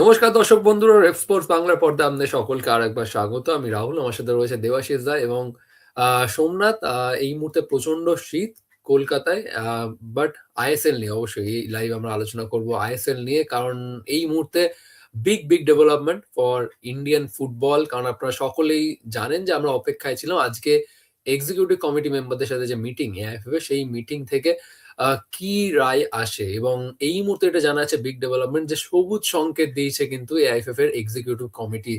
নমস্কার দর্শক বন্ধুরা রেফ স্পোর্টস বাংলার পর্দা আপনাদের সকলকে আরেকবার স্বাগত। আমি রাহুল, আমার সাথে রয়েছে দেবাশিস দা এবং সোমনাথ। এই মুহূর্তে প্রচণ্ড শীত কলকাতায় বাট আইএসএল নিয়ে অবশ্যই এই লাইভ আমরা আলোচনা করব আইএসএল নিয়ে, কারণ এই মুহূর্তে big big development for Indian football কারণ আপনারা সকলেই জানেন যে আমরা অপেক্ষায় ছিলাম। আজকে এক্সিকিউটিভ কমিটি মেম্বারদের সাথে যে মিটিং এআইএফএফ সেই মিটিং থেকে কি রায় আসে? এবং এই মুহূর্তে এটা জানা আছে বিগ ডেভেলপমেন্ট যে সবুজ সংকেত দিয়েছে কিন্তু এআইএফএফ এর এক্সিকিউটিভ কমিটি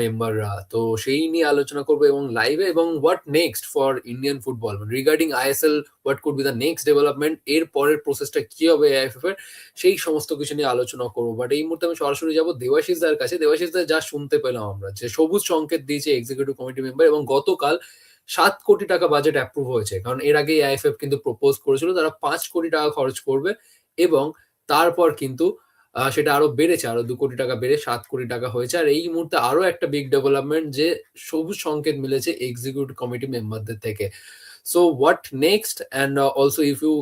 মেম্বাররা তো সেই নিয়ে আলোচনা করব এবং লাইভে এবং what next for Indian football regarding ISL what could be the next development এর পরের প্রসেসটা কি হবে এআইএফএফ এর? সেই সমস্ত কিছু নিয়ে আলোচনা করব। বাট এই মুহূর্তে আমি সরাসরি যাব দেবাশিস দার কাছে। দেবাশিস দা যা শুনতে পেলাম আমরা, যে সবুজ সংকেত দিয়েছে এক্সিকিউটিভ কমিটি মেম্বার এবং গতকাল সাত কোটি টাকা বাজেট অ্যাপ্রুভ হয়েছে। কারণ এর আগে আইএফএফ কিন্তু প্রপোজ করেছিল, তারা পাঁচ কোটি টাকা খরচ করবে এবং তারপর কিন্তু সেটা আরও বেড়েছে, আরও দু কোটি টাকা বেড়ে সাত কোটি টাকা হয়েছে। আর এই মুহূর্তে আরও একটা বিগ ডেভেলপমেন্ট যে সবুজ সংকেত মিলেছে এক্সিকিউটিভ কমিটি মেম্বারদের থেকে। So what next and also if you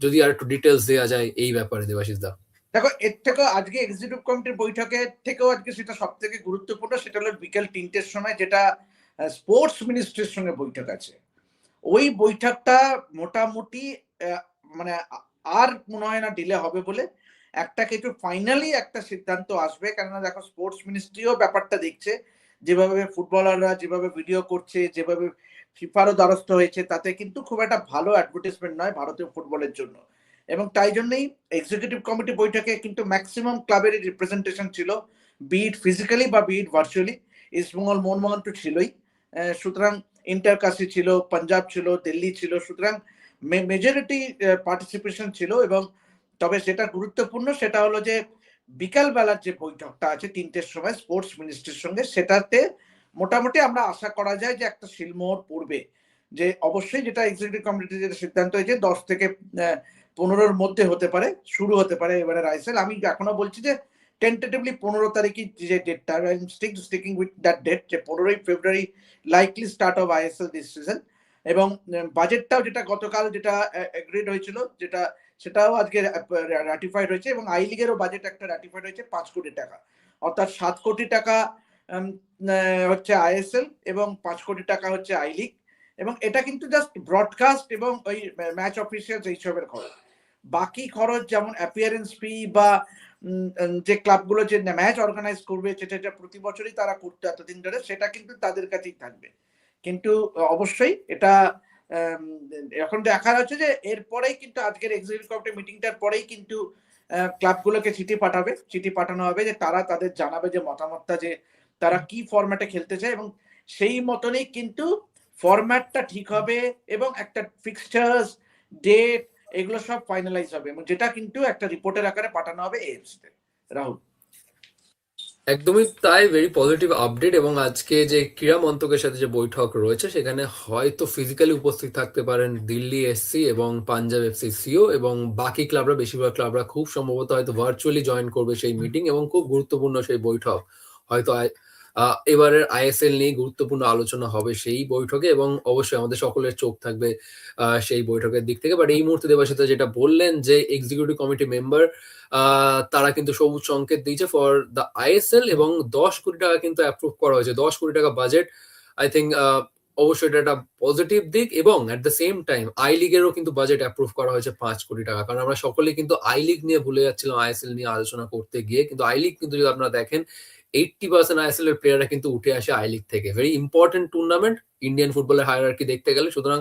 যদি আর একটু ডিটেলস দেওয়া যায় এই ব্যাপারে, দেবাশিস দা। দেখো, এর থেকে আজকে এক্সিকিউটিভ কমিটির বৈঠকে থেকেও আজকে সেটা সব থেকে গুরুত্বপূর্ণ, সেটা হলো বিকেল তিনটের সময় যেটা স্পোর্টস মিনিস্ট্রির সঙ্গে বৈঠক আছে। ওই বৈঠকটা মোটামুটি মানে আর মনে হয় না ডিলে হবে বলে। একটা কিছু ফাইনালি একটা সিদ্ধান্ত আসবে। কেননা দেখো স্পোর্টস মিনিস্ট্রিও ব্যাপারটা দেখছে। যেভাবে ফুটবলাররা যেভাবে ভিডিও করছে, যেভাবে ফিফারও দ্বারস্থ হয়েছে, তাতে কিন্তু খুব একটা ভালো অ্যাডভার্টাইজমেন্ট নয় ভারতীয় ফুটবলের জন্য। এবং তাই জন্যই এক্সিকিউটিভ কমিটি বৈঠকে কিন্তু ম্যাক্সিমাম ক্লাবেরই রিপ্রেজেন্টেশন ছিল। বিট ফিজিক্যালি বা বিট ভার্চুয়ালি ইস্টবেঙ্গল মোহনমোহন তো ছিলই। সুতরাং ইন্টার কাশি ছিল, পাঞ্জাব ছিল, দিল্লি ছিল, সুতরাং মেজরিটি পার্টিসিপেশন ছিল এবং তবে সেটা গুরুত্বপূর্ণ সেটা হলো যে বিকাল বেলার যে বৈঠকটা আছে তিনটের সময় স্পোর্টস মিনিস্ট্রির সঙ্গে সেটাতে মোটামুটি আমরা আশা করা যায় যে একটা শিলমোহর পড়বে। যে অবশ্যই যেটা এক্সিকিউটিভ কমিটির যেটা সিদ্ধান্ত হয়েছে দশ থেকে পনেরোর মধ্যে হতে পারে, শুরু হতে পারে এবারে আইসেল আমি এখনও বলছি যে টেন্টেটিভলি পনেরো তারিখে যে ডেটটা stick sticking with that date যে পনেরোই February likely start of ISL this season এবং বাজেটটাও যেটা গতকাল যেটা এগ্রিড হয়েছিল, যেটা, সেটাও আজকে রাটিফাইড হয়েছে এবং আই লিগেরও বাজেট একটা রাটিফাইড হয়েছে পাঁচ কোটি টাকা। অর্থাৎ সাত কোটি টাকা হচ্ছে আইএসএল এবং পাঁচ কোটি টাকা হচ্ছে আই লিগ এবং এটা কিন্তু জাস্ট ব্রডকাস্ট এবং ওই ম্যাচ অফিসিয়ালস এইসবের খরচ বাকি খরচ যেমন অ্যাপিয়ারেন্স ফি বা যে ক্লাবগুলো যে ম্যাচ অর্গানাইজ করবে, সেটা প্রতি বছরই তারা করতে, এতদিন ধরে সেটা কিন্তু তাদের কাছেই থাকবে। কিন্তু অবশ্যই এটা এখন দেখা যাচ্ছে যে এরপরেই কিন্তু আজকের এক্সিকিউটিভ কমিটি মিটিংটার পরেই কিন্তু ক্লাবগুলোকে চিঠি পাঠাবে। চিঠি পাঠানো হবে যে তারা তাদের জানাবে যে মতামতটা, যে তারা কি ফরম্যাটে খেলতে চায় এবং সেই মতনই কিন্তু ফরম্যাটটা ঠিক হবে এবং একটা ফিক্সচার্স ডেট এগুলো সব ফাইনালাইজ হবে এবং যেটা কিন্তু একটা রিপোর্টের আকারে পাঠানো হবে তে। রাহুল? একদমই তাই ভেরি পজিটিভ আপডেট এবং আজকে যে ক্রীড়া মন্ত্রকের সাথে যে বৈঠক রয়েছে, সেখানে হয়তো ফিজিক্যালি উপস্থিত থাকতে পারেন দিল্লি এসসি এবং পাঞ্জাব এফসি সিও এবং বাকি ক্লাবরা বেশিরভাগ ক্লাবরা খুব সম্ভবত হয়তো ভার্চুয়ালি জয়েন করবে সেই মিটিং এবং খুব গুরুত্বপূর্ণ সেই বৈঠক। হয়তো এবারের আইএসএল নিয়ে গুরুত্বপূর্ণ আলোচনা হবে সেই বৈঠকে এবং অবশ্যই আমাদের সকলের চোখ থাকবে সেই বৈঠকের দিক থেকে। বাট এই মুহূর্তে দেবাশিতা যেটা বললেন যে এক্সিকিউটিভ কমিটি মেম্বার তারা কিন্তু সবুজ সংকেত দিয়েছে ফর দ্য আইএসএল এবং দশ কোটি টাকা কিন্তু অ্যাপ্রুভ করা হয়েছে। দশ কোটি টাকা বাজেট আই থিঙ্ক অবশ্যই এটা একটা পজিটিভ দিক এবং at the same time I লিগেরও কিন্তু বাজেট অ্যাপ্রুভ করা হয়েছে পাঁচ কোটি টাকা। কারণ আমরা সকলেই কিন্তু আই লিগ নিয়ে ভুলে যাচ্ছিলাম, আইএসএল নিয়ে আলোচনা করতে গিয়ে। কিন্তু আই লিগ কিন্তু যদি আপনারা দেখেন এইটটি পার্সেন্ট আইএসএল এর প্লেয়াররা কিন্তু উঠে আসে আই লিগ থেকে। ভেরি ইম্পর্টেন্ট টুর্নামেন্ট ইন্ডিয়ান ফুটবলের হায়ারার্কি দেখতে গেলে। সুতরাং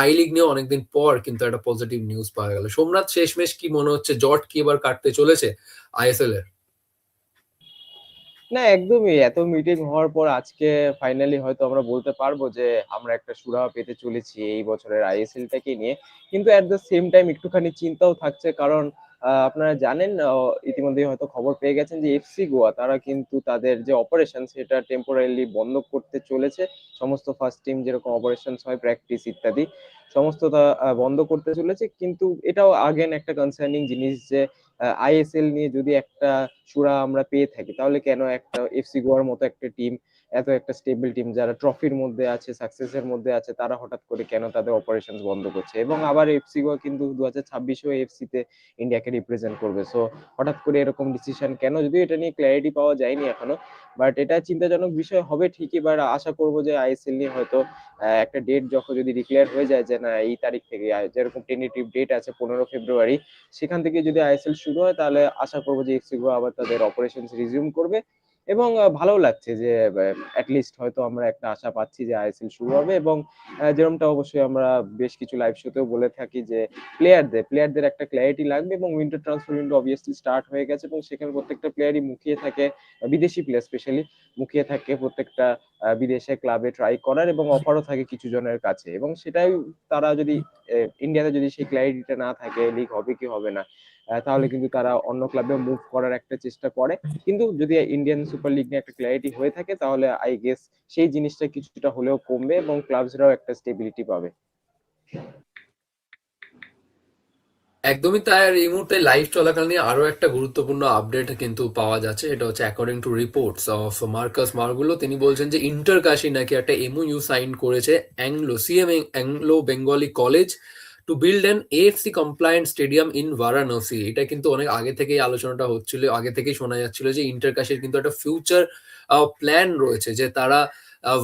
আই লিগ নিয়ে অনেকদিন পর কিন্তু একটা পজিটিভ নিউজ পাওয়া গেল। সোমনাথ, শেষমেশ কি মনে হচ্ছে? জট কি এবার কাটতে চলেছে আইএসএল এর? না, একদমই। এত মিটিং হওয়ার পর আজকে ফাইনালি হয়তো আমরা বলতে পারব যে, আমরা একটা সুরাহা পেতে চলেছি এই বছরের আইএসএল টাকে নিয়ে। কিন্তু অ্যাট দ্য সেম টাইম একটুখানি চিন্তাও থাকছে কারণ আপনারা জানেন ইতিমধ্যে হয়তো খবর পেয়ে গেছেন যে এফসি গোয়া তারা কিন্তু তাদের যে অপারেশন সেটা টেম্পোরারিলি বন্ধ করতে চলেছে। সমস্ত ফার্স্ট টিম যেরকম অপারেশন হয় প্র্যাকটিস ইত্যাদি সমস্ত তা আহ, বন্ধ করতে চলেছে। কিন্তু এটাও আগেন একটা কনসার্নিং জিনিস যে আইএসএল নিয়ে যদি একটা সুরা আমরা পেয়ে থাকি তাহলে কেন একটা এফসি গোয়ার মতো একটা টিম এত একটা স্টেবল টিম যারা ট্রফির মধ্যে আছে সাকসেসের মধ্যে আছে, তারা হঠাৎ করে কেন তাদের অপারেশন বন্ধ করছে? এবং আবার এফসি গোয়া কিন্তু দু হাজার ছাব্বিশেও এফসি তে ইন্ডিয়াকে রিপ্রেজেন্ট করবে। সো হঠাৎ করে এরকম ডিসিশন কেন? যদিও এটা নিয়ে ক্ল্যারিটি পাওয়া যায়নি এখনও বাট এটা চিন্তাজনক বিষয় হবে ঠিকই বাট আশা করব যে আইএসএল নিয়ে হয়তো একটা ডেট যখন যদি ডিক্লেয়ার হয়ে যায় যে না, এই তারিখ থেকে যেরকম টেন্টেটিভ ডেট আছে পনেরো ফেব্রুয়ারি, সেখান থেকে যদি আইএসএল শুরু হয়, তাহলে আশা করব যে এফসি গোয়া আবার তাদের অপারেশন রিজিউম করবে। এবং ভালো লাগছে যে অ্যাটলিস্ট হয়তো আমরা একটা আশা পাচ্ছি যে আইএসএল শুরু হবে এবং যেরকমটা অবশ্যই আমরা বেশ কিছু লাইভ শোতেও বলে থাকি যে প্লেয়ারদের প্লেয়ারদের একটা ক্ল্যারিটি লাগবে এবং winter transfer window obviously start হয়ে গেছে এবং সেখানে প্রত্যেকটা প্লেয়ারই মুখিয়ে থাকে, বিদেশি প্লেয়ার স্পেশালি মুখিয়ে থাকে প্রত্যেকটা বিদেশে ক্লাবে ট্রাই করার এবং অফারও থাকে কিছু জনের কাছে এবং সেটাই তারা যদি ইন্ডিয়াতে যদি সেই ক্ল্যারিটিটা না থাকে লিগ হবে কি হবে না তাহলে কিন্তু তারা অন্য ক্লাবে মুভ করার একটা চেষ্টা করে। কিন্তু যদি ইন্ডিয়ান সুপার লিগ নিয়ে একটা ক্ল্যারিটি হয়ে থাকে তাহলে আই গেস সেই জিনিসটা কিছুটা হলেও কমবে এবং ক্লাবসরাও একটা স্টেবিলিটি পাবে। একদমই তাই আর এই মুহূর্তে লাইভ চলাকালীন আরও একটা গুরুত্বপূর্ণ আপডেট কিন্তু পাওয়া যাচ্ছে। এটা হচ্ছে according to reports of Marcus Mergulhao তিনি বলছেন যে ইন্টার কাশি নাকি একটা এমওইউ সাইন করেছে Anglo CM Anglo Bengali college to build an AFC compliant stadium in Varanasi এটা কিন্তু অনেক আগে থেকেই আলোচনাটা হচ্ছিল, আগে থেকেই শোনা যাচ্ছিল যে ইন্টার কাশির কিন্তু একটা ফিউচার প্ল্যান রয়েছে যে তারা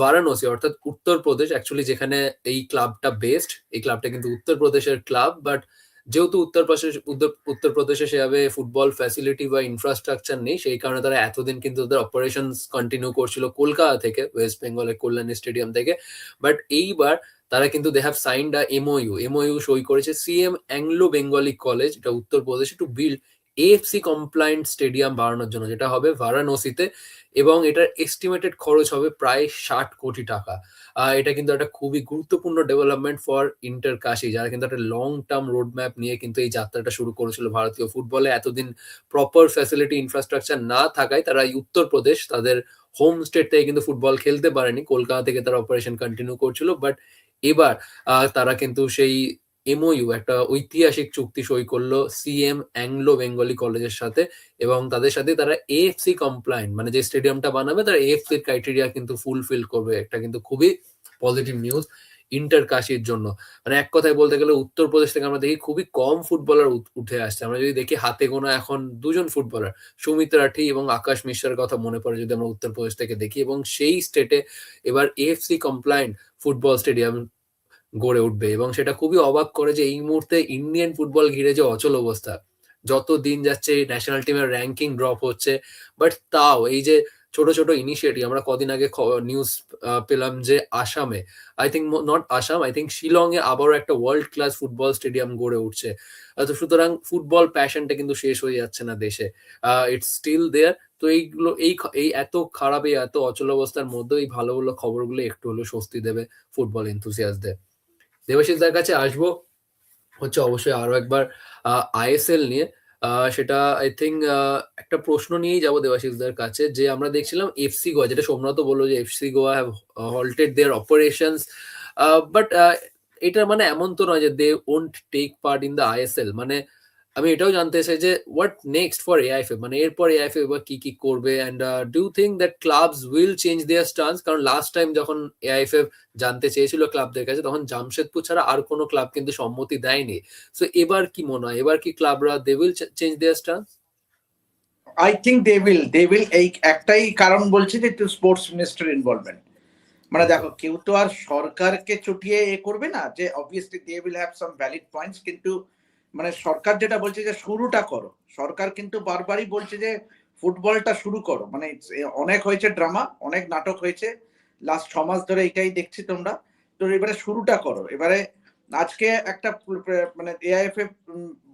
বারাণসী অর্থাৎ উত্তরপ্রদেশ অ্যাকচুয়ালি যেখানে এই ক্লাবটা বেস্ট এই ক্লাবটা কিন্তু উত্তরপ্রদেশের ক্লাব বাট যেহেতু উত্তরপ্রদেশ, উত্তর- উত্তরপ্রদেশে সেভাবে ফুটবল ফ্যাসিলিটি বা ইনফ্রাস্ট্রাকচার নেই, সেই কারণে তারা এতদিন কিন্তু তাদের অপারেশন কন্টিনিউ করছিল কলকাতা থেকে ওয়েস্ট বেঙ্গলের কল্যাণী স্টেডিয়াম থেকে। বাট এইবার তারা কিন্তু they have signed a MOU MOU সই করেছে সিএম অ্যাংলো বেঙ্গলি কলেজ এটা উত্তরপ্রদেশে to build AFC compliant stadium বাড়ানোর জন্য, যেটা হবে বারাণসীতে এবং এটার এস্টিমেটেড খরচ হবে প্রায় ষাট কোটি টাকা। এটা কিন্তু একটা খুবই গুরুত্বপূর্ণ ডেভেলপমেন্ট ফর ইন্টার কাশি যারা কিন্তু একটা লং টার্ম রোড ম্যাপ নিয়ে কিন্তু এই যাত্রাটা শুরু করেছিল ভারতীয় ফুটবলে এতদিন প্রপার ফ্যাসিলিটি ইনফ্রাস্ট্রাকচার না থাকায় তারা উত্তরপ্রদেশ তাদের হোম স্টেট থেকে কিন্তু ফুটবল খেলতে পারেনি। কলকাতা থেকে তারা অপারেশন কন্টিনিউ করছিল বাট এবার তারা কিন্তু সেই এমওইউ একটা ঐতিহাসিক চুক্তি সই করল সিএম অ্যাংলো বেঙ্গলি কলেজের সাথে এবং তাদের সাথে তারা এএফসি কমপ্লায়েন্ট মানে যে স্টেডিয়ামটা বানাবে তারা এএফসি ক্রাইটেরিয়া কিন্তু ফুলফিল করবে। একটা কিন্তু খুবই পজিটিভ নিউজ ইন্টার কাশির জন্য। মানে এক কথায় বলতে গেলে উত্তরপ্রদেশ থেকে আমরা দেখি খুবই কম ফুটবলার উঠে আসছে। আমরা যদি দেখি হাতে গোনা এখন দুজন ফুটবলার সুমিত রাঠি এবং আকাশ মিশ্রার কথা মনে পড়ে যদি আমরা উত্তরপ্রদেশ থেকে দেখি এবং সেই স্টেটে এবার এএফসি কমপ্লায়েন্ট ফুটবল স্টেডিয়াম গড়ে উঠবে এবং সেটা খুবই অবাক করে যে এই মুহূর্তে ইন্ডিয়ান ফুটবল ঘিরে যে অচল অবস্থা, যত দিন যাচ্ছে ন্যাশনাল টিমের র্যাঙ্কিং ড্রপ হচ্ছে বাট তাও এই যে ছোট ছোট ইনিশিয়েটিভ আমরা কদিন আগে নিউজ পেলাম যে আসামে I think not Assam I think Shillong এ আবারও একটা ওয়ার্ল্ড ক্লাস ফুটবল স্টেডিয়াম গড়ে উঠছে। সুতরাং ফুটবল প্যাশনটা কিন্তু শেষ হয়ে যাচ্ছে না দেশে। ইটস স্টিল দেয়ার তো এইগুলো, এই এই এত খারাপ, এই এত অচল অবস্থার মধ্যে এই ভালো ভালো খবরগুলো একটু হলেও স্বস্তি দেবে ফুটবল এনথুসিয়াসদের দেবাশিসদের কাছে আসব। হচ্ছে অবশ্যই আরও একবার আইএসএল নিয়ে। সেটা আই থিঙ্ক একটা প্রশ্ন নিয়েই যাব দেবাশিসদার কাছে, যে আমরা দেখছিলাম এফসি গোয়া যেটা সোমনাথ বলল যে FC Goa have halted their operations but এটা মানে এমন তো নয় যে they won't take part in the ISL মানে আমি এটাও জানতে চাই যে হোয়াট নেক্সট ফর এআইএফএ মানে এরপর এআইএফএ এবার কি কি করবে? And do think that clubs will change their stance কারণ লাস্ট টাইম যখন এআইএফএফ জানতে চেয়েছিল ক্লাবদের কাছে, তখন জামশেদপুর ছাড়া আর কোনো ক্লাব কিন্তু সম্মতি দেয়নি। সো এবার কি মনে হয়? এবার কি ক্লাবরা they will change their stance I think they will they will এই একটাই কারণ বলছে যে একটু স্পোর্টস মিনিস্টার ইনভলভমেন্ট মানে দেখো, কেউ তো আর সরকারকে চটিয়ে এ করবে না যে obviously they will have some valid points কিন্তু মানে সরকার যেটা বলছে যে শুরুটা করো। সরকার কিন্তু বারবারই বলছে যে ফুটবলটা শুরু করো। মানে অনেক হয়েছে ড্রামা অনেক নাটক হয়েছে। লাস্ট ছ মাস ধরে এটাই দেখছি তোমরা। তো এবারে শুরুটা করো। এবারে আজকে একটা মানে এআইএফএ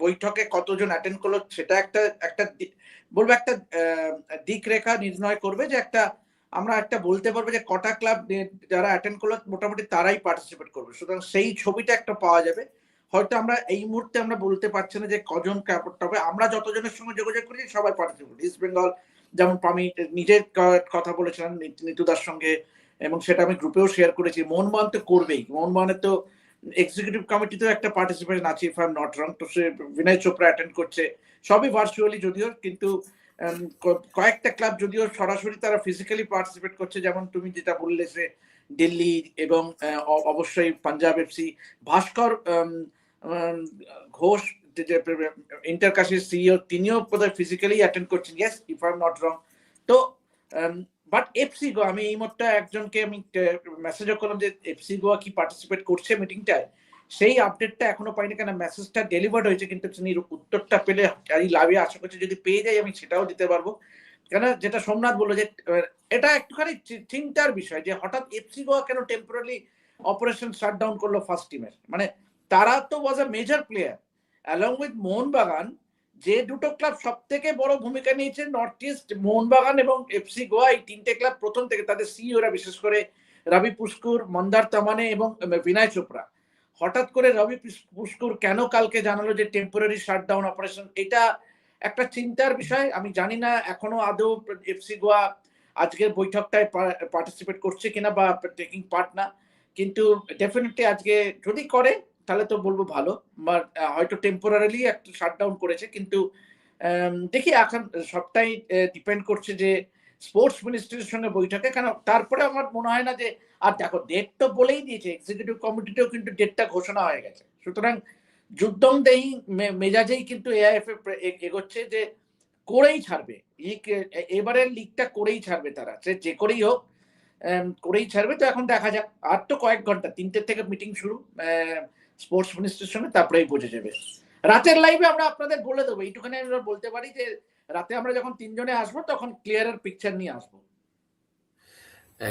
বৈঠকে কতজন অ্যাটেন্ড করল সেটা একটা একটা বলব একটা দিক রেখা নির্ণয় করবে যে একটা, আমরা একটা বলতে পারব যে কটা ক্লাব যারা অ্যাটেন্ড করল মোটামুটি তারাই পার্টিসিপেট করবে। সুতরাং সেই ছবিটা একটা পাওয়া যাবে। হয়তো আমরা এই মুহূর্তে আমরা বলতে পারছি না যে কজন ক্যাপট হবে। আমরা যতজনের সঙ্গে যোগাযোগ করেছি সবাই পার্টিসিপেট ইস্ট বেঙ্গল যেমন আমি নিজের কথা বলেছিলাম নিতুদার সঙ্গে এবং সেটা আমি গ্রুপেও শেয়ার করেছি। মোহনবাগান তো করবেই। মোহনবাগানের তো এক্সিকিউটিভ কমিটিতেও একটা পার্টিসিপেশন আছে if I am not wrong তো সে বিনয় চোপড়া অ্যাটেন্ড করছে। সবই ভার্চুয়ালি যদিও, কিন্তু কয়েকটা ক্লাব যদিও সরাসরি তারা ফিজিক্যালি পার্টিসিপেট করছে। যেমন তুমি যেটা বললে যে দিল্লি এবং অবশ্যই পাঞ্জাব এফসি ভাস্কর ঘোষ ইন্টারকাশির সিইও তিনিও বোধহয় ফিজিক্যালি অ্যাটেন্ড করছেন। Yes if I not wrong তো বাট এফসি গোয়া আমি এই মতো একজনকে আমি মেসেজও করলাম যে এফসি গোয়া কি পার্টিসিপেট করছে মিটিংটায় সেই আপডেটটা এখনও পাইনি কেন? মেসেজটা ডেলিভার্ড হয়েছে, কিন্তু তিনি উত্তরটা পেলে এই লাভে আশা করছি যদি পেয়ে যাই আমি সেটাও দিতে পারব। কেন? যেটা সোমনাথ বলল যে, এটা একটুখানি চিন্তার বিষয় যে, হঠাৎ এফসি গোয়া কেন টেম্পোরারি অপারেশন শাট ডাউন করল ফার্স্ট টিমের মানে তারা তো was a major player along with Mohun Bagan, যে দুটো ক্লাব সব থেকে বড় ভূমিকা নিয়েছে নর্থ ইস্ট মোহনবাগান এবং এফসি গোয়া এই তিনটে ক্লাব প্রথম থেকে তাদের সিইওরা বিশেষ করে রবি পুষ্কুর, মন্দার তামানে এবং বিনয় চোপড়া। হঠাৎ করে রবি পুষ্কুর কেন কালকে জানালো যে টেম্পোরারি শাটডাউন অপারেশন এটা একটা চিন্তার বিষয়, আমি জানি না, এখনও আদৌ এফসি গোয়া আজকের বৈঠকটায় পার্টিসিপেট করছে কিনা বা টেকিং পার্ট না, কিন্তু ডেফিনেটলি আজকে যদি করে তাহলে তো বলব ভালো বা হয়তো টেম্পোরারিলি একটা শাটডাউন করেছে, কিন্তু দেখি এখন সবটাই ডিপেন্ড করছে যে স্পোর্টস মিনিস্ট্রির সঙ্গে বৈঠকে, কেন তারপরে আমার মনে হয় না যে, আর দেখো ডেট তো বলেই দিয়েছে এক্সিকিউটিভ কমিটিতেও কিন্তু ডেটটা ঘোষণা হয়ে গেছে। সুতরাং যুদ্ধং দেই মেজাজেই কিন্তু এআইএফ এগোচ্ছে যে করেই ছাড়বে। লিগ এবারের লিগটা করেই ছাড়বে তারা, সে যে করেই হোক করেই ছাড়বে, তো এখন দেখা যাক। আর তো কয়েক ঘণ্টা তিনটে থেকে মিটিং শুরু স্পোর্টস মিনিস্ট্রির সঙ্গে তারপরেই বোঝা যাবে। রাতের লাইভে আমরা আপনাদের বলে দেবো। এইটুখানি আমরা বলতে পারি যে, রাতে আমরা যখন তিনজনে আসব, তখন ক্লিয়ার পিকচার নিয়ে আসব।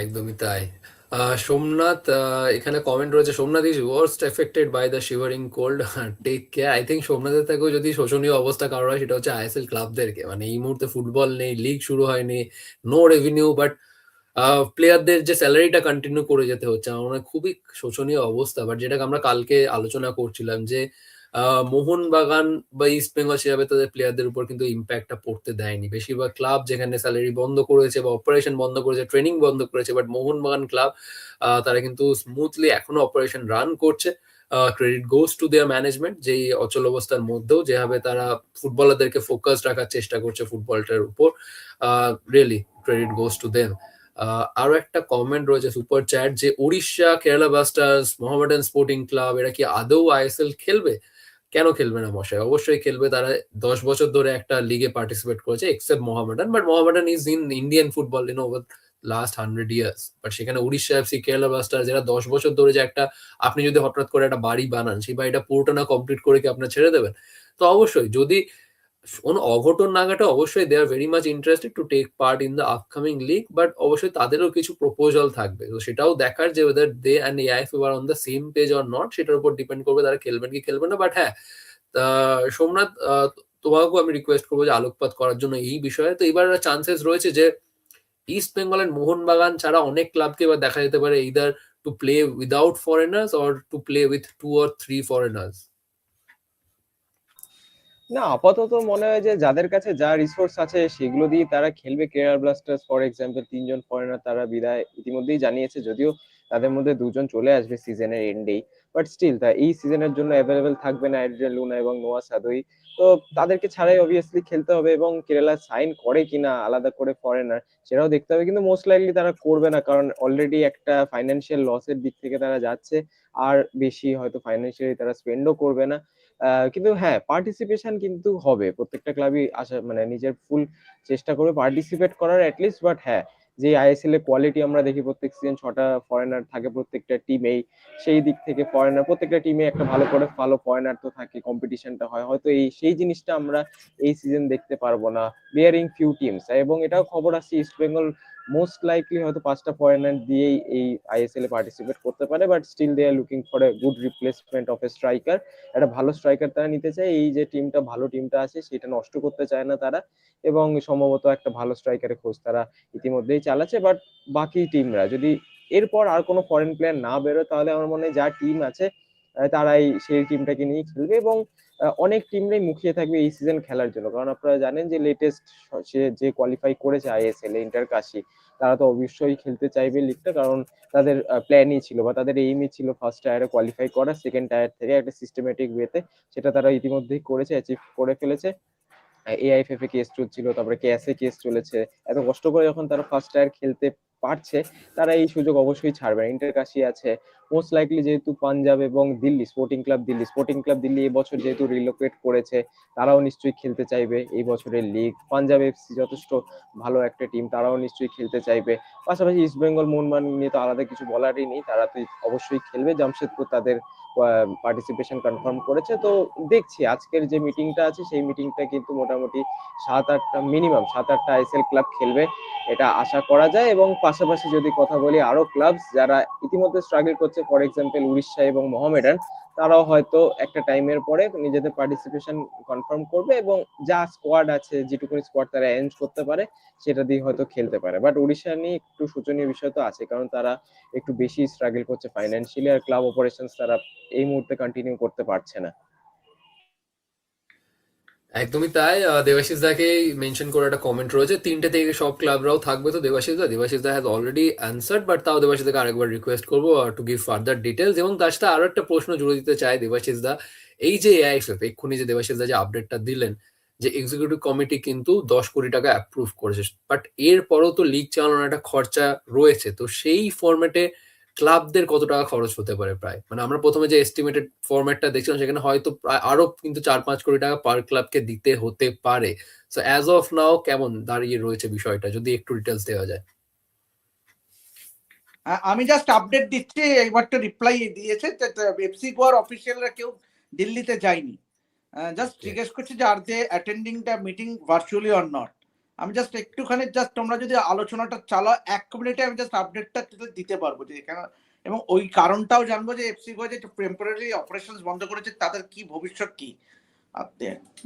একদমই তাই। সোমনাথ এখানে কমেন্ট রয়েছে, Somnath is worst affected by the shivering cold take care I think সোমনাথের থেকেও যদি শোচনীয় অবস্থা কারও হয়, সেটা হচ্ছে আইএসএল ক্লাবদেরকে মানে এই মুহূর্তে ফুটবল নেই লিগ শুরু হয়নি নো রেভিনিউ বাট প্লেয়ারদের যে স্যালারিটা কন্টিনিউ করে যেতে হচ্ছে আমার মনে খুবই শোচনীয় অবস্থা। বাট যেটাকে আমরা কালকে আলোচনা করছিলাম যে আহ, মোহনবাগান বা ইস্ট বেঙ্গল সেভাবে তাদের প্লেয়ারদের উপর কিন্তু ইম্প্যাক্টটা পড়তে দেয়নি। বেশিরভাগ ক্লাব যেখানে স্যালারি বন্ধ করেছে বা অপারেশন বন্ধ করেছে ট্রেনিং বন্ধ করেছে বাট মোহনবাগান ক্লাব তারা কিন্তু স্মুথলি এখনও অপারেশন রান করছে। Credit goes to their management যেই অচল অবস্থার মধ্যেও যেভাবে তারা ফুটবলারদেরকে ফোকাস রাখার চেষ্টা করছে ফুটবলটার উপর। Really credit goes to them আরও একটা কমেন্ট রয়েছে সুপার চ্যাট যে Odisha Kerala Blasters Mohammedan sporting club এরা কি আদৌ আইএসএল খেলবে? কেন খেলবে না মশাই? অবশ্যই খেলবে, তারা দশ বছর ধরে একটা লিগে পার্টিসিপেট করেছে except Mohammedan but Mohammedan is in Indian football in over last hundred years but সেখানে উড়িষ্যা এফসি কেরালা ব্লাস্টার্স যারা দশ বছর ধরে যে একটা, আপনি যদি হঠাৎ করে একটা বাড়ি বানান, সেই বাড়িটা পুরোটা না কমপ্লিট করে কি আপনার ছেড়ে দেবেন? তো অবশ্যই, যদি কোনো অঘটন না ঘটে অবশ্যই they are very much interested to take part in the upcoming league but অবশ্যই তাদেরও কিছু প্রপোজাল থাকবে। তো সেটাও দেখার যে ওদের they and AIF are on the same page or not সেটার উপর ডিপেন্ড করবে তারা খেলবেন কি খেলবেন না। বাট হ্যাঁ সোমনাথ তোমাকেও আমি রিকোয়েস্ট করব যে আলোকপাত করার জন্য এই বিষয়ে। তো এবার চান্সেস রয়েছে যে ইস্ট বেঙ্গলের মোহনবাগান ছাড়া অনেক ক্লাবকে এবার দেখা যেতে পারে either to play without foreigners or to play with two or three foreigners না, আপাতত মনে হয় যে যাদের কাছে যা রিসোর্স আছে সেগুলো দিয়ে তারা খেলবে। কেরার ব্লাস্টার্স ফর এক্সাম্পল তিনজন ফরেনার তারা বিদায় ইতিমধ্যেই জানিয়েছে, যদিও তাদের মধ্যে দুজন চলে আসবে সিজনের এন্ডেই বাট স্টিল তা এই সিজনের জন্য অ্যাভেলেবেল থাকবে না এড্রিয়ান লুনা এবং নোয়া সাদুই তো তাদেরকে ছাড়াই অবভিয়াসলি খেলতে হবে এবং কেরালা সাইন করে কিনা আলাদা করে ফরেনার সেটাও দেখতে হবে। কিন্তু মোস্ট লাইকলি তারা করবে না, কারণ অলরেডি একটা ফাইন্যান্সিয়াল লসের দিক থেকে তারা যাচ্ছে। আর বেশি হয়তো ফাইন্যান্সিয়ালি তারা স্পেন্ডও করবে না। কিন্তু হ্যাঁ পার্টিসিপেশন কিন্তু হবে। প্রত্যেকটা ক্লাবই আসা মানে নিজের ফুল চেষ্টা করবে পার্টিসিপেট করার অ্যাটলিস্ট বাট হ্যাঁ যে আইএসএল এর কোয়ালিটি আমরা দেখি প্রত্যেক সিজন ছটা ফরেনার থাকে, প্রত্যেকটা টিমেই সেই দিক থেকে ফরেনার প্রত্যেকটা টিমে একটা ভালো করে ভালো ফরেনার তো থাকে কম্পিটিশনটা হয়। হয়তো এই, সেই জিনিসটা আমরা এই সিজন দেখতে পারব না। বিয়ারিং ফিউ টিমস এবং এটাও খবর আসছে ইস্ট বেঙ্গল মোস্ট লাইকলি হয়তো পাঁচটা ফরেনার দিয়েই এই আইএসএল এ পার্টিসিপেট করতে পারে but still they are looking for a good replacement of a striker একটা ভালো স্ট্রাইকার তারা নিতে চায়, এই যে টিমটা ভালো টিমটা আছে, সেটা নষ্ট করতে চায় না তারা, এবং সম্ভবত একটা ভালো স্ট্রাইকারের খোঁজ তারা ইতিমধ্যেই চালাচ্ছে বাট বাকি টিমরা যদি এরপর আর কোনো ফরেন প্লেয়ার না বেরোয়, তাহলে আমার মনে হয় যা টিম আছে তারাই সেই টিমটাকে নিয়ে খেলবে, এবং অনেক টিমরাই মুখিয়ে থাকবে এই সিজন খেলার জন্য। কারণ আপনারা জানেন যে লেটেস্ট সে যে কোয়ালিফাই করেছে আইএসএল ইন্টার কাশি তারা তো অবশ্যই খেলতে চাইবে লিগটা কারণ তাদের প্ল্যানই ছিল বা তাদের এইমই ছিল ফার্স্ট টায়ারে কোয়ালিফাই করা সেকেন্ড টায়ার থেকে একটা সিস্টেমেটিক ওয়েতে সেটা তারা ইতিমধ্যেই করেছে অ্যাচিভ করে ফেলেছে। এআইএফএফ এ কেস চলছিল, তারপরে কেএসএ কেস চলেছে। এত কষ্ট করে যখন তারা ফার্স্ট টায়ার খেলতে পারছে, তারা এই সুযোগ অবশ্যই ছাড়বে না। ইন্টার কাশি আছে মোস্ট লাইকলি যেহেতু পাঞ্জাব এবং Delhi sporting club Delhi. Sporting club Delhi এবছর যেহেতু রিলোকেট করেছে, তারাও নিশ্চয়ই খেলতে চাইবে এই বছরের লিগ পাঞ্জাব এফসি যথেষ্ট ভালো একটা টিম তারাও নিশ্চয়ই খেলতে চাইবে। পাশাপাশি ইস্টবেঙ্গল মোহনবাগান নিয়ে তো আলাদা কিছু বলারই নেই, তারা তো অবশ্যই খেলবে। জামশেদপুর তাদের পার্টিসিপেশন কনফার্ম করেছে। তো দেখছি, আজকের যে মিটিংটা আছে, সেই মিটিংটা কিন্তু মোটামুটি সাত আটটা মিনিমাম সাত আটটা আইএসএল ক্লাব খেলবে, এটা আশা করা যায়। এবং পাশাপাশি যদি কথা বলি আরও ক্লাবস যারা ইতিমধ্যে স্ট্রাগল করছে ফর এক্সাম্পল উড়িষ্যা এবং মোহামেডান তারাও হয়তো একটা টাইমের পরে নিজেদের পার্টিসিপেশন কনফার্ম করবে এবং যা স্কোয়াড আছে, যেটুকুনি স্কোয়াড তারা অ্যারেঞ্জ করতে পারে, সেটা দিয়ে হয়তো খেলতে পারে। বাট উড়িষ্যা নিয়ে একটু শোচনীয় বিষয় তো আছে, কারণ তারা একটু বেশি স্ট্রাগল করছে ফাইন্যান্সিয়ালি আর ক্লাব অপারেশন তারা এই মুহূর্তে কন্টিনিউ করতে পারছে না। একদমই তাই। দেবাশিস দাকে মেনশন করে একটা কমেন্ট রয়েছে। তিনটে থেকে সব ক্লাবরাও থাকবে তো Debashis da? Debashis da has already answered but তাও দেবাশিস দাকে আরেকবার রিকোয়েস্ট করব টু গিভ ফার্দার ডিটেলস এবং তার সাথে আরও একটা প্রশ্ন জুড়ে দিতে চাই দেবাশিস দা। এই যে এআইএফএফ এক্ষুনি যে দেবাশিস দা যে আপডেটটা দিলেন, যে এক্সিকিউটিভ কমিটি কিন্তু দশ কোটি টাকা অ্যাপ্রুভ করেছে। বাট এরপরও তো লিগ চালানোর একটা খরচা রয়েছে। তো সেই ফরম্যাটে ক্লাবদের কত টাকা খরচ হতে পারে প্রায়? মানে আমরা প্রথমে যে এস্টিমেটেড ফরম্যাটটা দেখছিলাম সেখানে হয়তো প্রায় আরও কিন্তু চার পাঁচ কোটি টাকা পার ক্লাবকে দিতে হতে পারে। সো অ্যাজ অফ নাও কেমন দাঁড়িয়ে রয়েছে বিষয়টা? যদি একটু ডিটেলস দেওয়া যায়। আমি জাস্ট আপডেট দিচ্ছি একবার তো রিপ্লাই দিয়েছে এফসি গোয়ার অফিসিয়ালরা কেউ দিল্লিতে যায়নি। জাস্ট জিজ্ঞেস করছি যে are they attending the meeting virtually or not আমি জাস্ট একটুখানি জাস্ট তোমরা যদি আলোচনাটা চালাও, এক মিনিটে আমি জাস্ট আপডেটটা দিতে পারব যে এখানে এবং ওই কারণটাও জানব যে এফসি গোয়া যে টেম্পোরারি অপারেশন বন্ধ করেছে, তাদের কি ভবিষ্যৎ কি?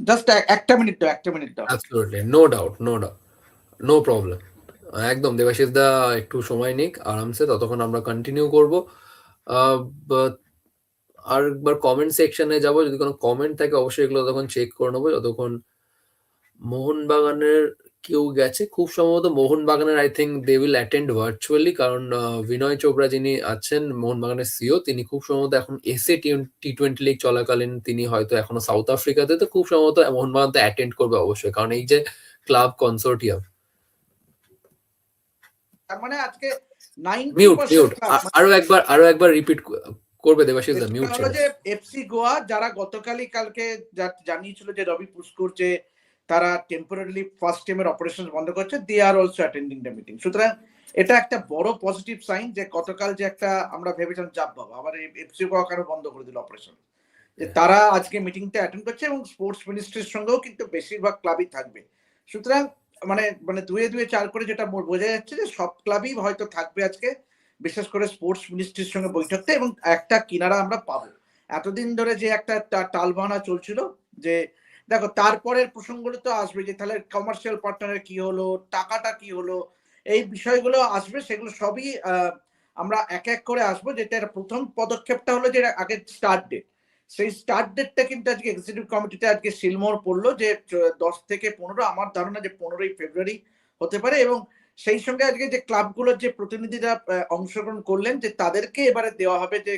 জাস্ট একটা মিনিট দাও, একটা মিনিট দাও। Absolutely no doubt no doubt no problem একদম, দেবাশিস দা, একটু সময় নিক, আরামসে, ততক্ষণ আমরা কন্টিনিউ করব। আর একবার কমেন্ট সেকশনে যাব, যদি কোনো কমেন্ট থাকে, অবশ্যই এগুলো তখন চেক করে নেব। যতক্ষণ মোহনবাগানের কেউ গেছে। খুব সম্ভবত মোহনবাগানের I think they will attend virtually কারণ বিনয় চোপড়া যিনি আছেন মোহনবাগানের সিও তিনি খুব সম্ভবত এখন এসএ টি টোয়েন্টি লিগ চলাকালীন তিনি হয়তো এখনও সাউথ আফ্রিকাতে তো খুব সম্ভবত মোহনবাগান তো অ্যাটেন্ড করবে অবশ্যই কারণ এই যে ক্লাব কনসোর্টিয়াম তার মানে আজকে মিউট মিউট আরও একবার আরও একবার রিপিট করবে দেবাশিস দা মিউট যে এফসি গোয়া যারা গতকালই কালকে জানিয়েছিল যে রবি পুষ্কর যে তারা টেম্পোরারি ফার্স্ট টিমের অপারেশন বন্ধ করছে they are also attending the meeting সুতরাং এটা একটা বড় পজিটিভ সাইন যে গতকাল যে একটা আমরা ভেবেছিলাম চাপ বাবা আবার এফসি কেন বন্ধ করে দিল অপারেশন যে তারা আজকে মিটিংটা অ্যাটেন্ড করছে এবং স্পোর্টস মিনিস্ট্রির সঙ্গেও কিন্তু বেশিরভাগ ক্লাবই থাকবে। সুতরাং মানে মানে দুয়ে দুয়ে চার করে যেটা বোঝা যাচ্ছে যে সব ক্লাবই হয়তো থাকবে আজকে বিশেষ করে স্পোর্টস মিনিস্ট্রির সঙ্গে বৈঠকতে এবং একটা কিনারা আমরা পাবো। এতদিন ধরে যে একটা টা- টালবাহানা চলছিল যে দেখো তারপরের প্রসঙ্গগুলো তো আসবে যে তাহলে কমার্শিয়াল পার্টনারের কি হলো টাকাটা কি হলো এই বিষয়গুলো আসবে সেগুলো সবই আমরা এক এক করে আসব যেটা প্রথম পদক্ষেপটা হলো যে আগে স্টার্ট ডেট সেই স্টার্ট ডেটটা কিন্তু আজকে এক্সিকিউটিভ কমিটিতে আজকে সিলমোর পড়ল যে দশ থেকে পনেরো আমার ধারণা যে পনেরোই ফেব্রুয়ারি হতে পারে এবং সেই সঙ্গে আজকে যে ক্লাবগুলোর যে প্রতিনিধিরা অংশগ্রহণ করলেন যে তাদেরকে এবারে দেওয়া হবে যে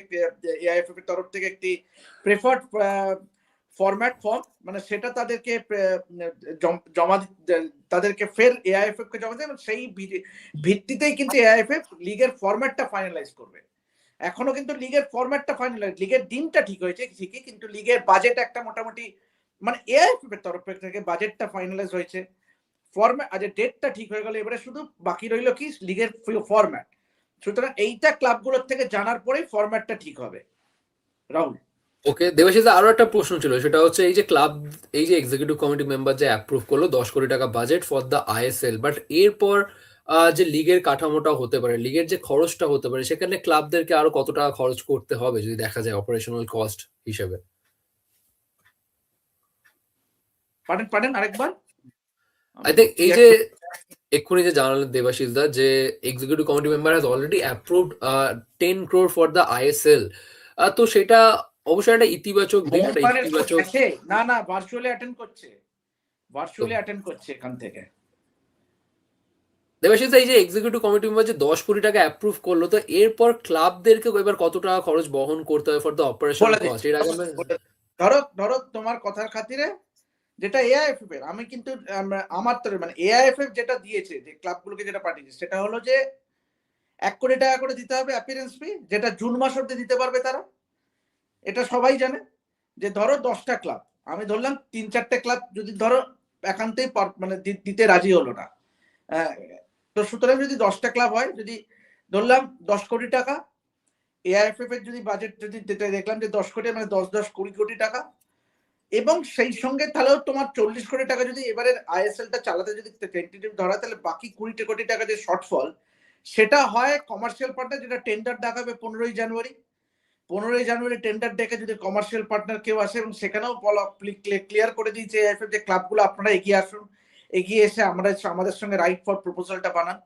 এআইএফএফ এর তরফ থেকে একটি প্রেফার্ড ফরম্যাট ফর্ম মানে সেটা তাদেরকে জমা তাদেরকে ফের এআইএফএফ কে জমা দেবে এবং সেই ভিত্তিতেই কিন্তু এআইএফএফ লিগের ফরম্যাটটা ফাইনালাইজ করবে। এখনও কিন্তু লিগের ফরম্যাটটা ফাইনালাইজ লিগের দিনটা ঠিক হয়েছে ঠিকই, কিন্তু লিগের বাজেট একটা মোটামুটি মানে এআইএফএফ এর তরফ থেকে বাজেটটা ফাইনালাইজ হয়েছে। ফরম্যাট আজ ডেটটা ঠিক হয়ে গেল, এবারে শুধু বাকি রইল কি লিগের ফরম্যাট সুতরাং এইটা ক্লাবগুলোর থেকে জানার পরেই ফরম্যাটটা ঠিক হবে। রাহুল? ওকে দেবাশিস দা, আরও একটা প্রশ্ন ছিল সেটা হচ্ছে এই যে ক্লাব এই যে এক্সিকিউটিভ কমিটি মেম্বার যে অ্যাপ্রুভ করল দশ কোটি টাকা budget for the ISL but এরপর আহ, যে লিগের কাঠামোটা হতে পারে লিগের যে খরচটা হতে পারে সেখানে ক্লাবদেরকে আরও কত টাকা খরচ করতে হবে যদি দেখা যায় অপারেশনাল কস্ট হিসেবে? পারেন পারেন আরেকবার? আই থিঙ্ক এই যে এক্ষুনি যে জানালেন দেবাশিস দা যে executive committee member has already approved ten crore for the ISL তো সেটা অবশ্যই একটা ইতিবাচক দিক একটা ইতিবাচক না না ভার্চুয়ালি অ্যাটেন্ড করছে। ভার্চুয়ালি অ্যাটেন্ড করছে এখান থেকে। দেবাশিস এই যে এক্সিকিউটিভ কমিটি মেম্বার যে দশ কোটি টাকা অ্যাপ্রুভ করল তো এরপর ক্লাবদেরকে এবার কত টাকা খরচ বহন করতে হবে ফর দ্য অপারেশন কস্ট এর আগে ধরো ধরো তোমার কথার খাতিরে যেটা এআইএফএফ এর আমি কিন্তু আমার তরফে মানে এআইএফএফ যেটা দিয়েছে যে ক্লাবগুলোকে যেটা পাঠিয়েছে সেটা হলো যে এক কোটি টাকা করে দিতে হবে অ্যাপিয়ারেন্স ফি যেটা জুন মাস অব্দি দিতে পারবে তারা। এটা সবাই জানে যে ধরো দশটা ক্লাব আমি ধরলাম তিন চারটে ক্লাব যদি ধরো একান্তই মানে দিতে রাজি হলো না। আহ, তো সুতরাং যদি দশটা ক্লাব হয় যদি ধরলাম দশ কোটি টাকা এআইএফএফ এর যদি বাজেট যদি দেখলাম যে দশ কোটি মানে দশ দশ কুড়ি কোটি টাকা এবং সেই সঙ্গে তাহলেও তোমার চল্লিশ কোটি টাকা যদি এবারের আইএসএলটা চালাতে যদি টেন্টেটিভ ধরা তাহলে বাকি কুড়ি কোটি টাকা যে শর্টফল সেটা হয় কমার্শিয়াল পার্টনার যেটা টেন্ডার দেখাবে পনেরোই জানুয়ারি। পনেরোই জানুয়ারি টেন্ডার ডেকে যদি কমার্শিয়াল পার্টনার কেউ আসে এবং সেখানেও ক্লিয়ার করে দিয়েছে এআইএফএফ যে ক্লাবগুলো আপনারা এগিয়ে আসুন, এগিয়ে এসে আমরা আমাদের সঙ্গে রাইট ফর প্রপোজালটা বানান।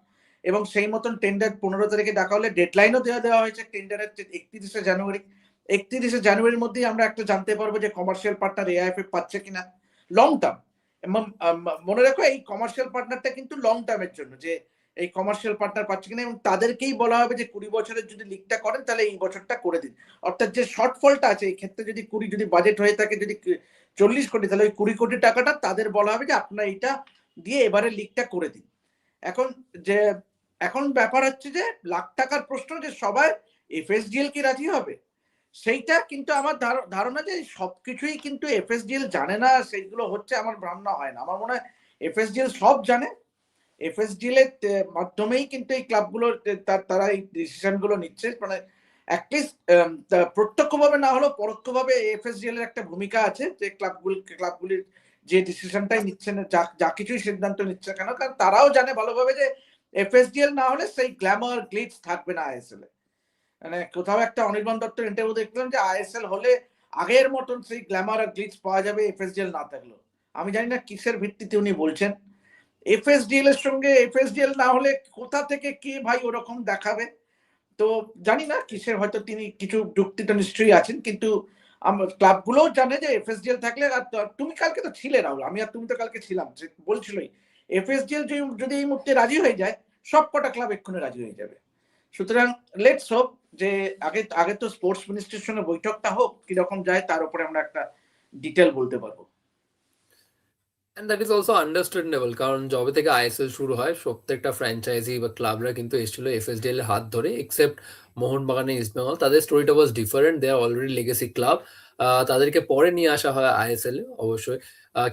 এবং সেই মতন টেন্ডার পনেরো তারিখে দেখা হলে ডেডলাইনও দেওয়া দেওয়া হয়েছে টেন্ডারের একত্রিশে জানুয়ারি। একত্রিশে জানুয়ারির মধ্যেই আমরা একটা জানতে পারব যে কমার্শিয়াল পার্টনার এআইএফএফ পাচ্ছে কিনা। লং টার্ম মনে রাখো এই কমার্শিয়াল পার্টনারটা কিন্তু লং টার্মের জন্য, যে এই কমার্শিয়াল পার্টনার পাচ্ছে কিনা এবং তাদেরকেই বলা হবে যে কুড়ি বছরের যদি লিকটা করেন, তাহলে এই বছরটা করে দিন। অর্থাৎ যে শর্টফলটা আছে, এই ক্ষেত্রে যদি কুড়ি যদি বাজেট হয়ে থাকে, যদি চল্লিশ কোটি, তাহলে ওই কুড়ি কোটি টাকাটা তাদের বলা হবে যে আপনার এইটা দিয়ে এবারে লিকটা করে দিন। এখন যে, এখন ব্যাপার হচ্ছে যে লাখ টাকার প্রশ্ন যে সবাই এফএসডিএল কি রাজি হবে? সেইটা কিন্তু আমার ধার- ধারণা যে সবকিছুই কিন্তু এফএসডিএল জানে না, সেইগুলো হচ্ছে আমার ভ্রামনা হয় না। আমার মনে হয় এফএসডিএল সব জানে এফএসডিএল এর মাধ্যমেই কিন্তু এই ক্লাবগুলোর তার এই ডিসিশনগুলো নিচ্ছে। মানে অ্যাটলিস্ট প্রত্যক্ষভাবে না হলেও পরোক্ষভাবে এফএসডিএল এর একটা ভূমিকা আছে যে ক্লাবগুলি, ক্লাবগুলির যে ডিসিশনটাই নিচ্ছে না, যা যা কিছুই সিদ্ধান্ত নিচ্ছে কেন, কারণ তারাও জানে ভালোভাবে যে এফএসডিএল না হলে সেই গ্ল্যামার গ্লিটস থাকবে না আইএসএল এ মানে কোথাও একটা অনির্বাণ দত্তের ইন্টারভিউ দেখলাম যে আইএসএল হলে আগের মতন সেই গ্ল্যামার আর গ্লিটস পাওয়া যাবে এফএসডিএল না থাকলেও। আমি জানি না কিসের ভিত্তিতে উনি বলছেন। এফএসডিএল এর সঙ্গে এফএসডিএল না হলে কোথা থেকে কে ভাই ওরকম দেখাবে? তো জানি না, কিসের হয়তো তিনি কিছু যুক্তি তো নিশ্চয়ই আছেন, কিন্তু ক্লাবগুলোও জানে যে এফএসডিএল থাকলে আর তুমি কালকে তো ছিলে রাহুল, আমি আর তুমি তো কালকে ছিলাম, যে বলছিলই এফএসডিএল যদি এই মুহূর্তে রাজি হয়ে যায়, সব কটা ক্লাব এক্ষুনি রাজি হয়ে যাবে। সুতরাং লেটস হোপ যে আগে আগে তো স্পোর্টস মিনিস্ট্রির সঙ্গে বৈঠকটা হোক, কীরকম যায়, তার উপরে আমরা একটা ডিটেল বলতে পারব। And that is also understandable কারণ যবে থেকে আইএসএল শুরু হয়, প্রত্যেকটা ফ্র্যাঞ্চাইজি বা ক্লাবরা কিন্তু এসেছিল এফএসডিএল এর হাত ধরে এক্সেপ্ট মোহনবাগান ইস্ট বেঙ্গল তাদের স্টোরিটা was different they are already legacy club তাদেরকে পরে নিয়ে আসা হয় আইএসএল এ অবশ্যই।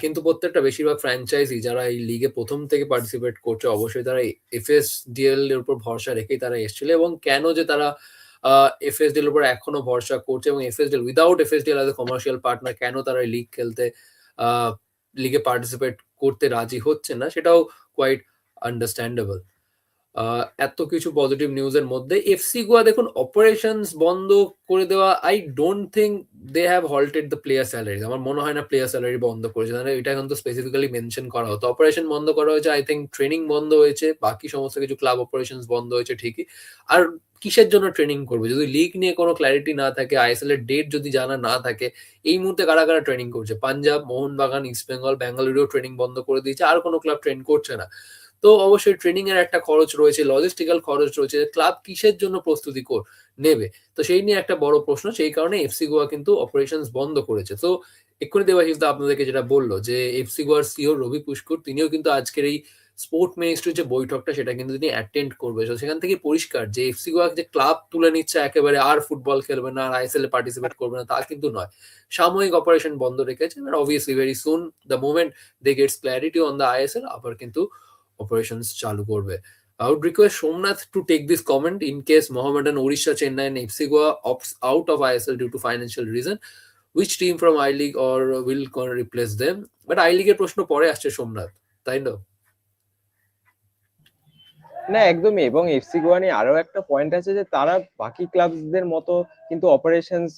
কিন্তু প্রত্যেকটা বেশিরভাগ ফ্র্যাঞ্চাইজি যারা এই লিগে প্রথম থেকে পার্টিসিপেট করছে, অবশ্যই তারা এফএসডিএল এর উপর ভরসা রেখেই তারা এসেছিল। এবং কেন যে তারা এফএসডিএল উপর এখনও ভরসা করছে এবং FSDL without FSDL as a commercial partner কেন তারা লিগ খেলতে লিগে পার্টিসিপেট করতে রাজি হচ্ছে না সেটাও কোয়াইট আন্ডারস্ট্যান্ডেবল এত কিছু পজিটিভ নিউজের মধ্যে। এফসি গোয়া দেখুন অপারেশনস বন্ধ করে দেওয়া I don't think they have halted the player salary আমার মনে হয় না প্লেয়ার স্যালারি বন্ধ করেছে। তাহলে এটা এখন তো স্পেসিফিক্যালি মেনশন করা হতো। অপারেশন বন্ধ করা হয়েছে আই থিঙ্ক ট্রেনিং বন্ধ হয়েছে, বাকি সমস্ত কিছু ক্লাব অপারেশন বন্ধ হয়েছে ঠিকই। আর কিসের জন্য ট্রেনিং করবে? যদি লিগ নিয়ে কোনো ক্ল্যারিটি না থাকে আইএসএল এর ডেট যদি জানা না থাকে, এই মুহূর্তে কারা কারা ট্রেনিং করছে? পাঞ্জাব মোহনবাগান ইস্ট বেঙ্গল ব্যাঙ্গালুরুও ট্রেনিং বন্ধ করে দিয়েছে। আর কোনো ক্লাব ট্রেন করছে না। তো অবশ্যই ট্রেনিং এর একটা খরচ রয়েছে লজিস্টিক্যাল খরচ রয়েছে ক্লাব কিসের জন্য প্রস্তুতি কর, নেবে? তো সেই নিয়ে একটা বড় প্রশ্ন, সেই কারণে এফসি গোয়া কিন্তু অপারেশন বন্ধ করেছে। তো এক্ষুনি দেবাশিস দা আপনাদেরকে যেটা বলল যে এফসি গোয়ার সিও রবি পুষ্কর, তিনিও কিন্তু আজকের এই স্পোর্ট মিনিস্ট্রির যে বৈঠকটা, সেটা কিন্তু তিনি অ্যাটেন্ড করবে। তো সেখান থেকে পরিষ্কার যে এফসি গোয়া যে ক্লাব তুলে নিচ্ছে, একেবারে আর ফুটবল খেলবে না, আর আইএসএল এ পার্টিসিপেট করবে না, তা কিন্তু নয়। সাময়িক অপারেশন বন্ধ রেখেছে obviously very soon the moment they gets clarity on the ISL আবার কিন্তু operations চালু করবে I would request Somnath to take this comment in case Mohammedan, Odisha, Chennai and FC Goa opts out of ISL due to financial reason. Which team from I League or will replace them? But I League এর প্রশ্ন পরে আসছে সোমনাথ তাই না না, একদমই। এবং FC Goa নিয়ে আরও একটা পয়েন্ট আছে যে, তারা বাকি ক্লাবসদের মতো কিন্তু অপারেশনস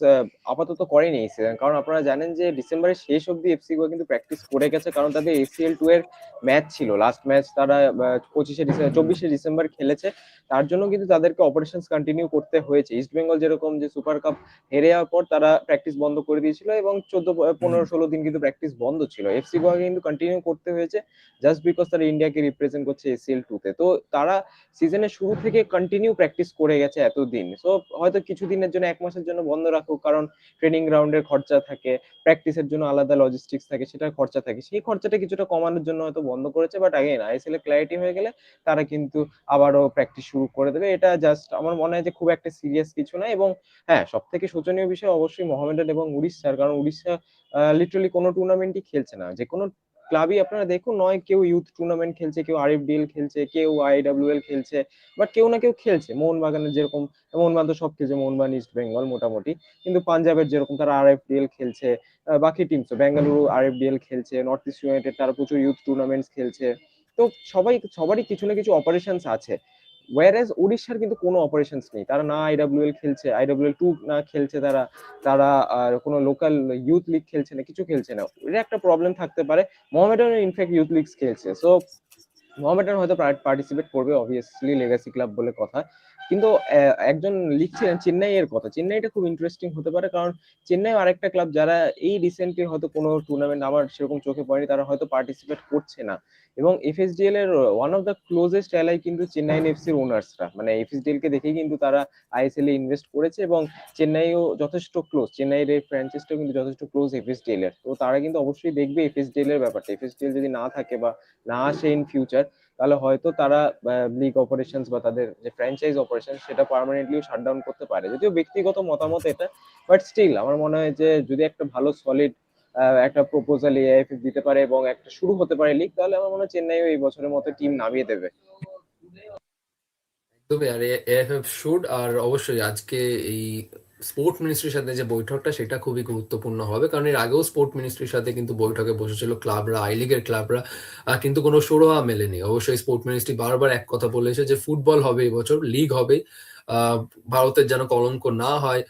আপাতত করেনি এই সিজন কারণ আপনারা জানেন যে, ডিসেম্বরের শেষ অবধি এফসি গোয়া কিন্তু প্র্যাকটিস করে গেছে, কারণ তাদের এসিএল টু এর ম্যাচ ছিল। লাস্ট ম্যাচ তারা পঁচিশে ডিসেম্বর চব্বিশে ডিসেম্বর খেলেছে। তার জন্য কিন্তু তাদেরকে অপারেশনস কন্টিনিউ করতে হয়েছে। ইস্ট বেঙ্গল যেরকম যে সুপার কাপ হেরে যাওয়ার পর তারা প্র্যাকটিস বন্ধ করে দিয়েছিল এবং চোদ্দ পনেরো, ষোলো দিন কিন্তু প্র্যাকটিস বন্ধ ছিল। এফসি গোয়াকে কিন্তু কন্টিনিউ করতে হয়েছে জাস্ট বিকজ তারা ইন্ডিয়াকে রিপ্রেজেন্ট করছে এসিএল টু তে। তো তারা সিজনের শুরু থেকে কন্টিনিউ প্র্যাকটিস করে গেছে এতদিন। সো হয়তো কিছুদিনের জন্য, এক মাসের জন্য বন্ধ রাখুক কারণ ট্রেনিং গ্রাউন্ডের খরচা থাকে প্র্যাকটিসের জন্য আলাদা লজিস্টিক্স থাকে, সেটার খরচা থাকে। সেই খরচাটা কিছুটা কমানোর জন্য হয়তো বন্ধ করেছে বাট আগেন আইএসএল এ ক্ল্যারিটি হয়ে গেলে তারা কিন্তু আবারও প্র্যাকটিস শুরু করে দেবে। এটা জাস্ট আমার মনে হয় যে খুব একটা সিরিয়াস কিছু না এবং হ্যাঁ সব থেকে শোচনীয় বিষয় অবশ্যই মোহামেডান এবং উড়িষ্যার, কারণ উড়িষ্যা লিটারালি কোনো টুর্নামেন্টই খেলছে না। যে কোনো ক্লাবই আপনারা দেখুন, নয় কেউ ইউথ টুর্নামেন্ট খেলছে, কেউ আরএফডিএল খেলছে, কেউ আইডব্লিউএল খেলছে বা কেউ না কেউ খেলছে। মোহনবাগানের যেরকম, মোহনবাগান তো সব খেলছে, মোহনবাগান ইস্ট বেঙ্গল মোটামুটি। কিন্তু পাঞ্জাবের যেরকম তারা আরএফডিএল খেলছে বাকি টিমস বেঙ্গালুরু আরএফডিএল খেলছে নর্থ ইস্ট ইউনাইটেড তারা প্রচুর ইউথ টুর্নামেন্ট খেলছে। তো সবাই, সবারই কিছু না কিছু অপারেশনস আছে। ওয়ারেজ উড়িষ্যার কিন্তু কোনো অপারেশনস নেই। তারা না আইডব্লিউএল খেলছে আইডব্লিউএল টু না খেলছে তারা তারা কোনো লোকাল ইউথ লিগ খেলছে না, কিছু খেলছে না। এটা একটা প্রবলেম থাকতে পারে। Mohammedan in fact youth leagues খেলছে। সো মোহামেডান হয়তো পার্টিসিপেট করবে অবভিয়াসলি লেগাসি ক্লাব বলে কথা। কিন্তু একজন লিখছিলেন চেন্নাই এর কথা। চেন্নাইটা খুব ইন্টারেস্টিং হতে পারে। কারণ চেন্নাই আরেকটা ক্লাব যারা এই রিসেন্টলি হয়তো কোনো টুর্নামেন্ট আমার সেরকম চোখে পড়েনি, তারা হয়তো পার্টিসিপেট করছে না। এবং এফএসডিএল এর one of the closest ally কিন্তু চেন্নাই এফসির ওনার্সরা মানে এফএসডিএল কে দেখেই কিন্তু তারা আইএসএল এ ইনভেস্ট করেছে এবং চেন্নাইও যথেষ্ট ক্লোজ চেন্নাইয়ের এই ফ্র্যাঞ্চাইজটাও কিন্তু যথেষ্ট ক্লোজ এফএসডিএল এর। তো তারা কিন্তু অবশ্যই দেখবে এফএসডিএল এর ব্যাপারটা। এফএসডিএল যদি না থাকে বা না আসে ইন ফিউচার তাহলে হয়তো তারা লিগ অপারেশনস বা তাদের যে ফ্র্যাঞ্চাইজ অপারেশন সেটা পার্মানেন্টলিও শাটডাউন করতে পারে। যদিও ব্যক্তিগত মতামত এটা বাট স্টিল আমার মনে হয় যে যদি একটা ভালো সলিড একটা প্রপোজাল এআইএফ দিতে পারে এবং একটা শুরু হতে পারে লিগ তাহলে আমার মনে হয় চেন্নাইও এই বছরের মতো টিম নামিয়ে দেবে। একদমই, আর এএফএফ শুড আর অবশ্যই আজকে এই স্পোর্ট মিনিস্ট্রির সাথে যে বৈঠকটা, সেটা খুবই গুরুত্বপূর্ণ হবে, কারণ এর আগেও স্পোর্ট মিনিস্ট্রির সাথে কিন্তু বৈঠকে বসেছিল ক্লাবরা আই লিগের ক্লাবরা কিন্তু কোনো সুরাহা মেলেনি। অবশ্যই স্পোর্ট মিনিস্ট্রি বারবার এক কথা বলেছে যে ফুটবল হবে এবছর লিগ হবে ভারতের যেন কলঙ্ক না হয়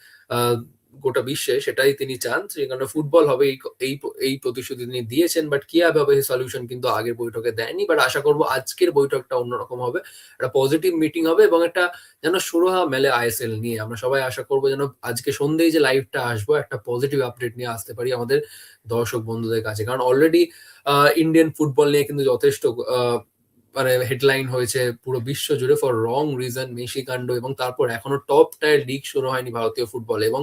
গোটা বিশ্বে সেটাই তিনি চান। সেই কারণে ফুটবল হবে, এই এই প্রতিশ্রুতি তিনি দিয়েছেন বাট কীভাবে হবে সলিউশন কিন্তু আগের বৈঠকে দেয়নি। বাট আশা করব আজকের বৈঠকটা অন্যরকম হবে। একটা পজিটিভ মিটিং হবে এবং একটা যেন সুরহা মেলে আইএসএল নিয়ে। আমরা সবাই আশা করব যেন আজকে সন্ধ্যেই যে লাইভটা আসব, একটা পজিটিভ আপডেট নিয়ে আসতে পারি আমাদের দর্শক বন্ধুদের কাছে। কারণ অলরেডি ইন্ডিয়ান ফুটবল নিয়ে কিন্তু যথেষ্ট মানে হেডলাইন হয়েছে, পুরো বিশ্ব জুড়ে ফর রং রিজন মেসি কাণ্ড এবং তারপর এখনও টপ টায়ার লিগ শুরু হয়নি ভারতীয় ফুটবল এবং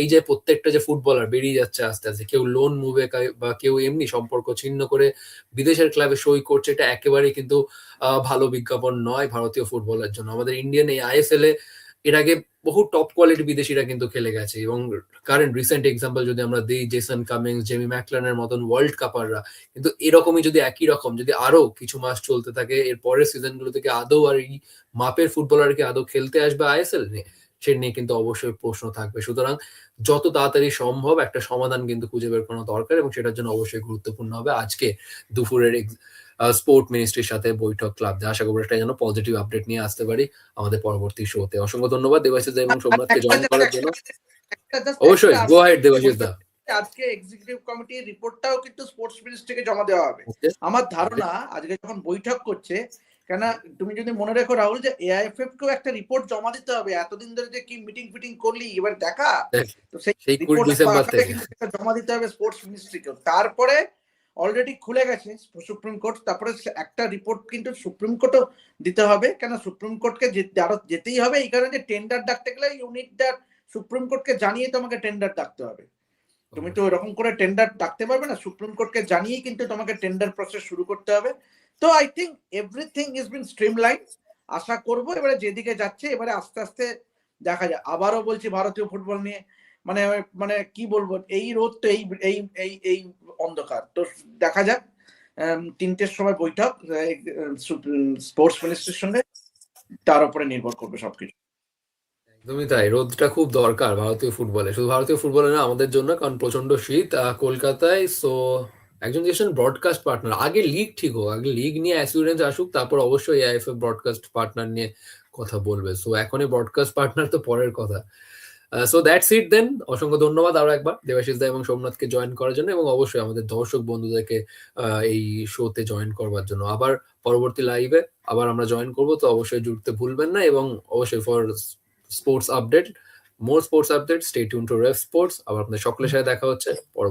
এই যে প্রত্যেকটা যে ফুটবলার বেরিয়ে যাচ্ছে আস্তে আস্তে, কেউ লোন মুভে বা কেউ এমনি সম্পর্ক ছিন্ন করে বিদেশের ক্লাবে সই করছে, এটা একেবারেই কিন্তু ভালো বিজ্ঞাপন নয় ভারতীয় ফুটবলের জন্য। আমাদের ইন্ডিয়ান এই আইএসএল এ এর আগে বহু টপ কোয়ালিটি বিদেশিরা কিন্তু খেলে গেছে এবং কারেন্ট রিসেন্ট এক্সাম্পল যদি আমরা দিই জেসন কামিংস জেমি ম্যাকলানের মতন ওয়ার্ল্ড কাপাররা কিন্তু এরকমই যদি একই রকম, যদি আরও কিছু মাস চলতে থাকে, এর পরের সিজনগুলো থেকে আদৌ আর এই মাপের ফুটবলারকে আদৌ খেলতে আসবে আইএসএল নিয়ে সে নিয়ে কিন্তু অবশ্যই প্রশ্ন থাকবে। সুতরাং যত তাড়াতাড়ি সম্ভব একটা সমাধান কিন্তু খুঁজে বের করানো দরকার এবং সেটার জন্য অবশ্যই গুরুত্বপূর্ণ হবে। আজকে দুপুরের স্পোর্ট মিনিস্ট্রির সাথে বৈঠক ক্লাব আশা করব একটা যেন পজিটিভ আপডেট নিয়ে আসতে পারি আমাদের পরবর্তী শোতে অসংখ্য ধন্যবাদ দেবাশিস দা এবং সোমনাথকে জয়েন করার জন্য। অবশ্যই গো হেড দেবাশিস দা। আজকে এক্সিকিউটিভ কমিটির রিপোর্টটাও কিন্তু স্পোর্টস মিনিস্ট্রিকে জমা দেওয়া হবে। আমার ধারণা আজকে যখন বৈঠক করছে কেন তুমি যদি মনে রেখো রাহুল যে এআইএফএফ কেও একটা রিপোর্ট জমা দিতে হবে। এতদিন ধরে যে কি মিটিং ফিটিং করলি এবার দেখা। তো সেই রিপোর্ট জমা দিতে হবে স্পোর্টস মিনিস্ট্রিকেও তারপরে অলরেডি খুলে গেছে সুপ্রিম কোর্ট তারপরে একটা রিপোর্ট কিন্তু সুপ্রিম কোর্টও দিতে হবে। কেন? সুপ্রিম কোর্টকে আরও যেতেই হবে, এই কারণে টেন্ডার ডাকতে গেলে ইউনিট সুপ্রিম কোর্টকে জানিয়ে তোমাকে টেন্ডার ডাকতে হবে। তুমি তো এরকম করে টেন্ডার ডাকতে পারবে না সুপ্রিম কোর্টকে জানিয়েই কিন্তু তোমাকে টেন্ডার প্রসেস শুরু করতে হবে। তো I think everything is been streamline আশা করব এবারে যেদিকে যাচ্ছে, এবারে আস্তে আস্তে দেখা যায় আবারও বলছি ভারতীয় ফুটবল নিয়ে। মানে মানে কি বলব, এই রোদ তো এই এই এই এই অন্ধকার। তো দেখা যাক তিনটের সময় বৈঠক স্পোর্টস মিনিস্ট্রির সঙ্গে তার উপরে নির্ভর করবে সবকিছু। একদমই তাই, রোদটা খুব দরকার ভারতীয় ফুটবলে। শুধু ভারতীয় ফুটবলে না, আমাদের জন্য, কারণ প্রচণ্ড শীত কলকাতায় সো একজন দিয়েছেন ব্রডকাস্ট পার্টনার আগে লিগ ঠিক হোক, আগে লিগ নিয়ে অ্যাসিউরেন্স আসুক, তারপর অবশ্যই এআইএফএ ব্রডকাস্ট পার্টনার নিয়ে কথা বলবে। সো এখনই ব্রডকাস্ট পার্টনার তো পরের কথা। সো দ্যাটস ইট দেন অসংখ্য ধন্যবাদ আরও একবার দেবাশিস দা এবং সোমনাথকে জয়েন করার জন্য এবং অবশ্যই আমাদের দর্শক বন্ধুদেরকে আহ, এই শোতে জয়েন করবার জন্য। আবার পরবর্তী লাইভে আবার আমরা জয়েন করব তো অবশ্যই জুড়তে ভুলবেন না এবং অবশ্যই for sports update more sports update stay tune to ref sports আবার আপনাদের সকলের সাথে দেখা হচ্ছে। পরবর্তী